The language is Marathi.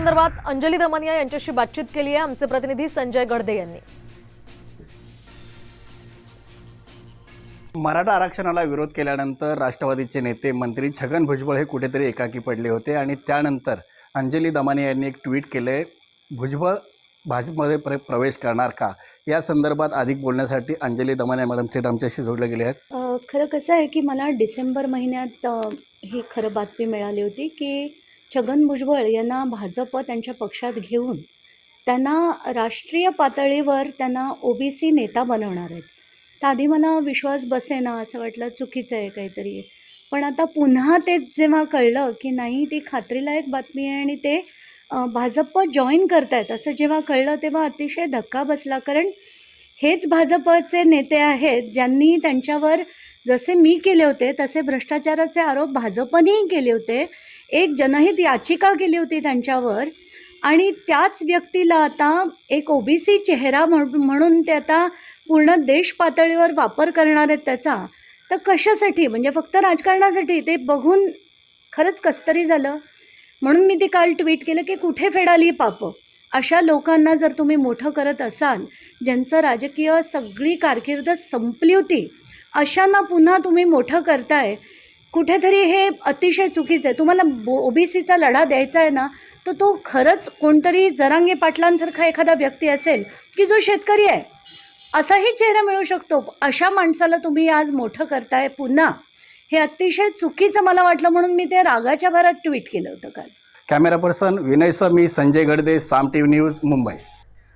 संदर्भात अंजली दमनिया यांच्याशी बातचीत केली आहे. आमचे प्रतिनिधी संजय गडदे यांनी. मराठा आरक्षणाला विरोध केल्यानंतर राष्ट्रवादीचे नेते मंत्री छगन भुजबळ हे कुठेतरी एकाकी पडले होते आणि त्यानंतर अंजली दमाने यांनी एक ट्विट केले भुजबळ भाजपमध्ये प्र प्रवेश करणार का? या संदर्भात अधिक बोलण्यासाठी अंजली दमाने मॅडम थेट आमच्याशी जोडले गेले आहेत. खरं कसं आहे की मला डिसेंबर महिन्यात ही खरं बातमी मिळाली होती की छगन भुजबळ यांना भाजप त्यांच्या पक्षात घेऊन त्यांना राष्ट्रीय पातळीवर त्यांना ओबीसी नेता बनवणार आहेत. तर आधी मला विश्वास बसेना असं वाटलं चुकीचं आहे काहीतरी. पण आता पुन्हा तेच जेव्हा कळलं की नाही ती खात्रीलायक बातमी आहे आणि ते भाजप जॉईन करतायत असं जेव्हा कळलं तेव्हा अतिशय धक्का बसला. कारण हेच भाजपचे नेते आहेत ज्यांनी त्यांच्यावर जसे मी केले होते तसे भ्रष्टाचाराचे आरोप भाजपनेही केले होते. एक जनहित याचिका केली होती त्यांच्यावर आणि त्याच व्यक्तीला आता एक ओबीसी चेहरा म्हणून ते आता पूर्ण देश पातळीवर वापर करणार आहेत त्याचा. तर कशासाठी? म्हणजे फक्त राजकारणासाठी? ते बघून खरंच कसतरी झालं. म्हणून मी ते काल ट्विट केलं की कुठे फेडाली पापं? अशा लोकांना जर तुम्ही मोठं करत असाल ज्यांचं राजकीय सगळी कारकीर्द संपली होती अशांना पुन्हा तुम्ही मोठं करताय कुठेतरी हे अतिशय चुकीचं आहे. तुम्हाला ओबीसीचा लढा द्यायचा आहे ना तर तो खरंच कोणतरी जरांगे पाटलांसारखा एखादा व्यक्ती असेल की जो शेतकरी आहे असाही चेहरा मिळू शकतो. अशा माणसाला तुम्ही आज मोठं करताय पुन्हा. हे अतिशय चुकीचं मला वाटलं म्हणून मी ते रागाच्या भरात ट्विट केलं होतं काल. कॅमेरा पर्सन विनय मी Sanjay Gadade Saam T V news Mumbai.